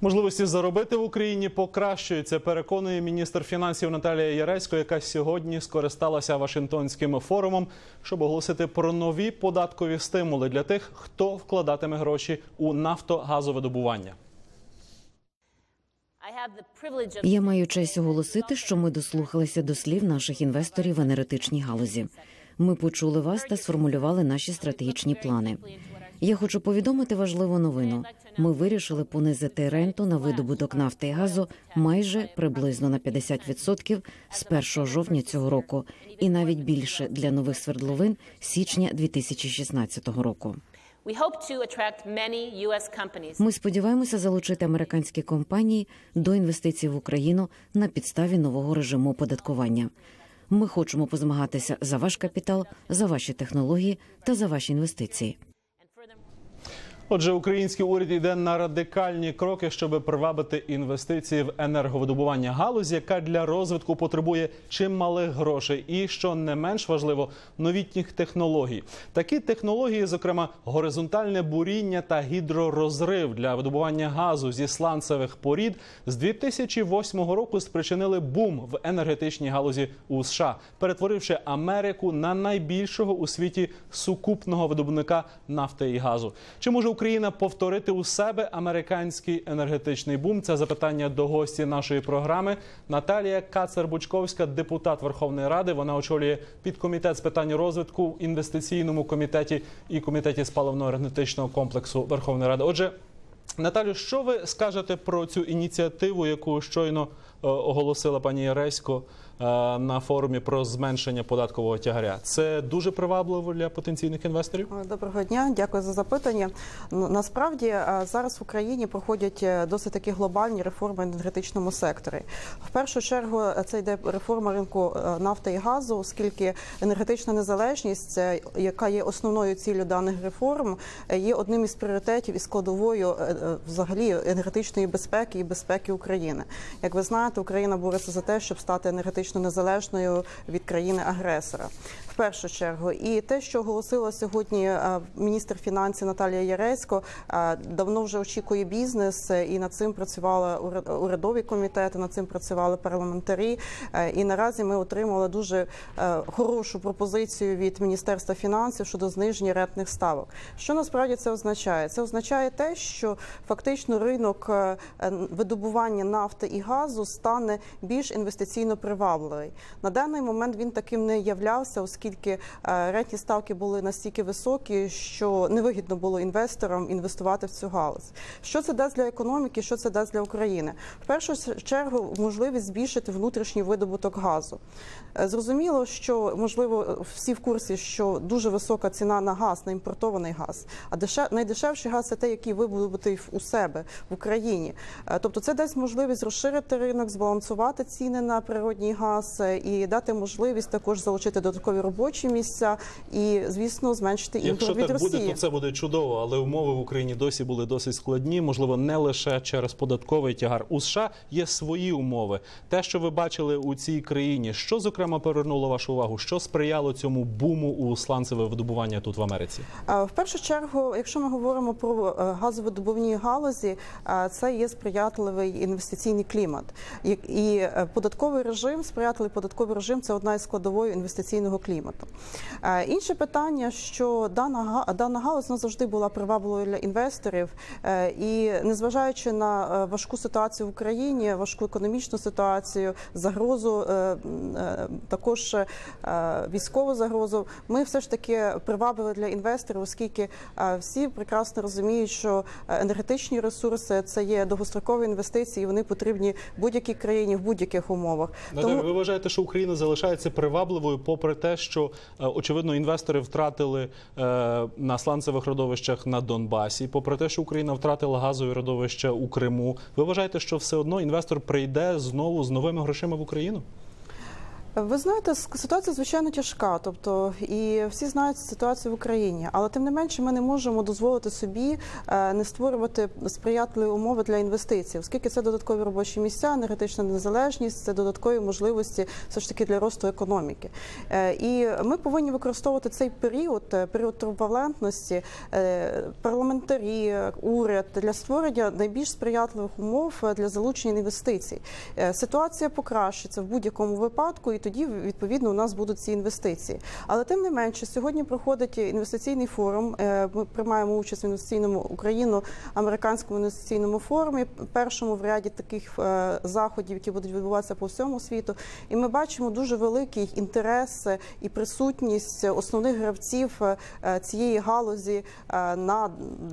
Можливості заробити в Україні покращуються, переконує міністр фінансів Наталія Яресько, яка сьогодні скористалася Вашингтонським форумом, щоб оголосити про нові податкові стимули для тих, хто вкладатиме гроші у нафтогазовидобування. Я маю честь оголосити, що ми дослухалися до слів наших інвесторів в енергетичній галузі. Ми почули вас та сформулювали наші стратегічні плани. Я хочу повідомити важливу новину. Ми вирішили понизити ренту на видобуток нафти і газу майже приблизно на 50% з 1 жовтня цього року, і навіть більше для нових свердловин січня 2016 року. Ми сподіваємося залучити американські компанії до інвестицій в Україну на підставі нового режиму оподаткування. Ми хочемо позмагатися за ваш капітал, за ваші технології та за ваші інвестиції. Отже, український уряд йде на радикальні кроки, щоб привабити інвестиції в енерговидобування галузі, яка для розвитку потребує чималих грошей, і що не менш важливо, новітніх технологій. Такі технології, зокрема, горизонтальне буріння та гідророзрив для видобування газу зі сланцевих порід, з 2008 року спричинили бум в енергетичній галузі у США, перетворивши Америку на найбільшого у світі сукупного видобувника нафти і газу. Чи може Україна повторити у себе американський енергетичний бум? Це запитання до гості нашої програми. Наталія Кацер-Бучковська, депутат Верховної Ради. Вона очолює підкомітет з питань розвитку в інвестиційному комітеті і комітеті з паливно-енергетичного комплексу Верховної Ради. Отже, Наталю, що ви скажете про цю ініціативу, яку щойно оголосила пані Яресько е, на форумі про зменшення податкового тягаря? Це дуже привабливо для потенційних інвесторів? Доброго дня, дякую за запитання. Ну, Насправді е, зараз в Україні проходять е, досить такі глобальні реформи енергетичному секторі. В першу чергу е, це йде реформа ринку е, нафти і газу, оскільки енергетична незалежність, е, яка є основною ціллю даних реформ, е, є одним із пріоритетів і складовою е, е, взагалі енергетичної безпеки і безпеки України. Як ви знаєте, Україна бореться за те, щоб стати енергетично незалежною від країни-агресора. Першу чергу, і те, що оголосила сьогодні е, міністр фінансів Наталія Яресько, е, давно вже очікує бізнес, е, і над цим працювали уряд- урядові комітети, над цим працювали парламентарі. І наразі ми отримали дуже хорошу пропозицію від міністерства фінансів щодо зниження рентних ставок. Що насправді це означає? Це означає те, що фактично ринок видобування нафти і газу стане більш інвестиційно привабливий. На даний момент він таким не являвся, оскільки е, рентні ставки були настільки високі, що невигідно було інвесторам інвестувати в цю галузь. Що це дасть для економіки? Що це дасть для України? В першу чергу можливість збільшити внутрішній видобуток газу. Е, Зрозуміло, що можливо всі в курсі, що дуже висока ціна на газ, на імпортований газ. А деше... найдешевший газ це те, який видобутий у себе в Україні. Е, Тобто, це дасть можливість розширити ринок, збалансувати ціни на природній газ і дати можливість також залучити додаткові робочі місця і, звісно, зменшити Якщо імпорт від так буде, то це буде чудово, але умови в Україні досі були досить складні. Можливо, не лише через податковий тягар. У США є свої умови. Те, що ви бачили у цій країні, що зокрема привернуло вашу увагу? Що сприяло цьому буму у сланцеве видобування тут в Америці? В першу чергу, якщо ми говоримо про е, газовидобувні галузі, це є сприятливий інвестиційний клімат. І- е, податковий режим, сприятливий податковий режим це одна із складової інвестиційного клімату. Е, Інше питання, що дана дана галузь завжди була привабливою для інвесторів, е, і незважаючи на е, важку ситуацію в Україні, важку економічну ситуацію, загрозу також військову загрозу, ми все ж таки привабили для інвесторів, оскільки всі прекрасно розуміють, що енергетичні ресурси це є довгострокові інвестиції, і вони потрібні будь-якій країні в будь-яких умовах. Наталя, ви вважаєте, що Україна залишається привабливою, попри те, що е, очевидно інвестори втратили е, на сланцевих родовищах на Донбасі, попри те, що Україна втратила газові родовища у Криму. Ви вважаєте, що все одно інвестор прийде знову з новими грошима в Україну? Ви знаєте, ситуація звичайно тяжка. Тобто, і всі знають ситуацію в Україні, але тим не менше, ми не можемо дозволити собі е, не створювати сприятливі умови для інвестицій, оскільки це додаткові робочі місця, енергетична незалежність, це додаткові можливості все ж таки для росту економіки. Е, І ми повинні використовувати цей період, е, період турбулентності, парламентарі, уряд для створення найбільш сприятливих умов для залучення інвестицій. Ситуація покращиться в будь-якому випадку, і тоді відповідно у нас будуть ці інвестиції. Але тим не менше, сьогодні проходить інвестиційний форум. Е, Ми приймаємо участь в інвестиційному Україно-американському інвестиційному форумі, першому в ряді таких е, заходів, які будуть відбуватися по всьому світу. І ми бачимо дуже великий інтерес і присутність основних гравців е, цієї галузі на,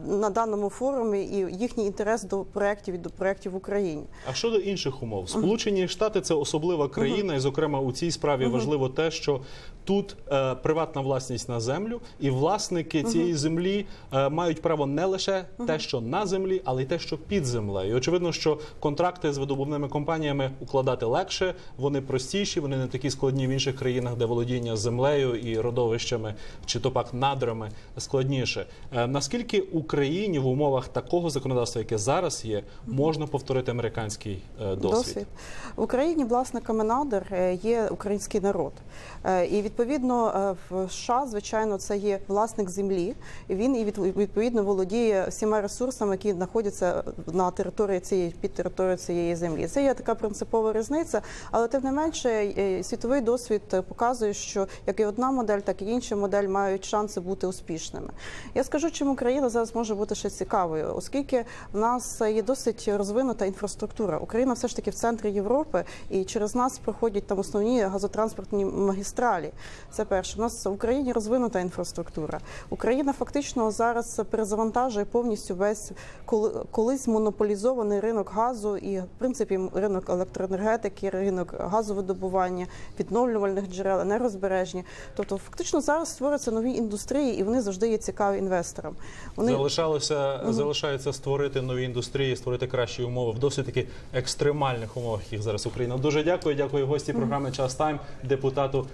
на даному форумі і їхній інтерес до проєктів і до проєктів в Україні. А щодо інших умов, Сполучені Штати це особлива країна, і зокрема у цій справі важливо те, що тут е, приватна власність на землю, і власники цієї землі е, мають право не лише те, що на землі, але й те, що під землею. І очевидно, що контракти з видобувними компаніями укладати легше, вони простіші, вони не такі складні в інших країнах, де володіння землею і родовищами чи то пак надрами складніше. Е, наскільки Україні в умовах такого законодавства, яке зараз є, можна повторити американський е, досвід? В Україні власниками надр е, український народ. Е, І відповідно е, в США, звичайно, це є власник землі. Він і відповідно володіє всіма ресурсами, які знаходяться на території цієї під територією цієї землі. Це є така принципова різниця, але тим не менше е, світовий досвід показує, що як і одна модель, так і інша модель мають шанси бути успішними. Я скажу, чому Україна зараз може бути ще цікавою, оскільки в нас є досить розвинута інфраструктура. Україна все ж таки в центрі Європи, і через нас проходять там основні газотранспортні магістралі. Це перше. У нас в Україні розвинута інфраструктура. Україна фактично зараз перезавантажує повністю весь коли- колись монополізований ринок газу і, в принципі, ринок електроенергетики, ринок газовидобування, відновлювальних джерел, енергозбережні. Тобто, фактично зараз створюються нові індустрії, і вони завжди є цікаві інвесторам. Вони Залишалося залишається створити нові індустрії, створити кращі умови в досить таки екстремальних умовах, яких зараз Україна. Дуже дякую. Дякую гості програми Час Time, deputatul